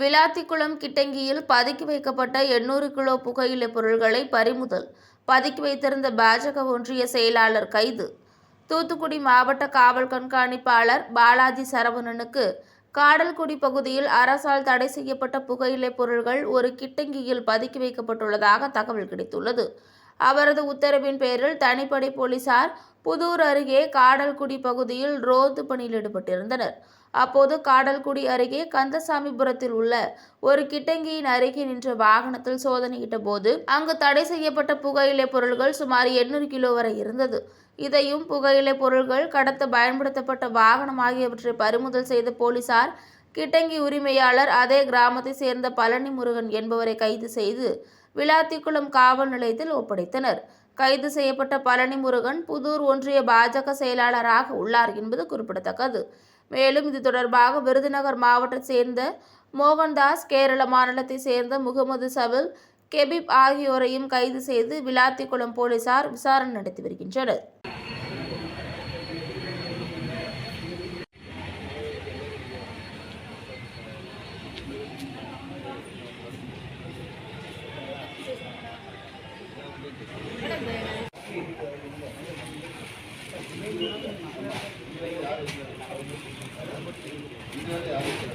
விளாத்திக்குளம் கிட்டங்கியில் பதுக்கி வைக்கப்பட்ட எண்ணூறு கிலோ புகையிலை பொருட்களை பறிமுதல். பதுக்கி வைத்திருந்த பாஜக ஒன்றிய செயலாளர் கைது. தூத்துக்குடி மாவட்ட காவல் கண்காணிப்பாளர் பாலாஜி சரவணனுக்கு காடல்குடி பகுதியில் அரசால் தடை செய்யப்பட்ட புகையிலை பொருட்கள் ஒரு கிட்டங்கியில் பதுக்கி வைக்கப்பட்டுள்ளதாக தகவல் கிடைத்துள்ளது. அவரது உத்தரவின் பேரில் தனிப்படை போலீசார் புதூர் அருகே காடல்குடி பகுதியில் ரோந்து பணியில் ஈடுபட்டிருந்தனர். அப்போது காடல்குடி அருகே கந்தசாமிபுரத்தில் உள்ள ஒரு கிட்டங்கியின் அருகே நின்ற வாகனத்தில் சோதனையிட்ட போது அங்கு தடை செய்யப்பட்ட புகையிலை பொருள்கள் சுமார் எண்ணூறு கிலோ வரை இருந்தது. இதையும் புகையிலை பொருள்கள் கடத்த பயன்படுத்தப்பட்ட வாகனம் ஆகியவற்றை பறிமுதல் செய்த போலீசார் கிட்டங்கி உரிமையாளர் அதே கிராமத்தை சேர்ந்த பழனி முருகன் என்பவரை கைது செய்து விளாத்திக்குளம் காவல் நிலையத்தில் ஒப்படைத்தனர். கைது செய்யப்பட்ட பழனி முருகன் புதூர் ஒன்றிய பாஜக செயலாளராக உள்ளார் என்பது குறிப்பிடத்தக்கது. மேலும் இது தொடர்பாக விருதுநகர் மாவட்டத்தை சேர்ந்த மோகன்தாஸ் கேரள மாநிலத்தை சேர்ந்த முகமது சபில் கெபிப் ஆகியோரையும் கைது செய்து விளாத்திக்குளம் போலீசார் விசாரணை நடத்தி வருகின்றனர். இன்னொரு